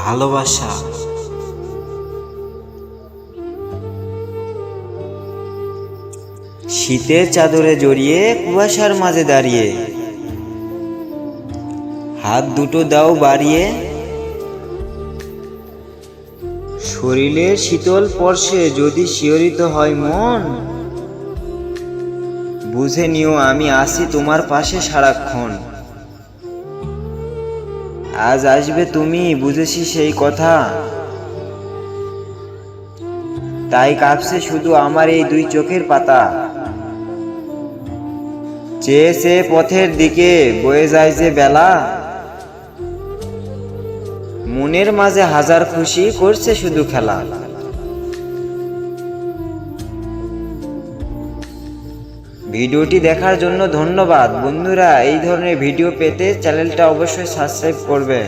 ভালোবাসা। শীতের চাদরে জড়িয়ে কুয়াশার মাঝে দাঁড়িয়ে, হাত দুটো দাও বাড়িয়ে, শরীরের শীতল স্পর্শে যদি শিহরিত হয় মন বুঝে নিও, আমি আসি তোমার পাশে সারাক্ষণ। আজ আসবে তুমি, বুঝেছি সেই কথা। তাই কাঁপছে শুধু আমার এই দুই চোখের পাতা। চেয়ে সে পথের দিকে বয়ে যায় যে বেলা, মনের মাঝে হাজার খুশি করছে শুধু খেলা। ভিডিওটি দেখার জন্য ধন্যবাদ। বন্ধুরা এই ধরনের ভিডিও পেতে চ্যানেলটা অবশ্যই সাবস্ক্রাইব করবে।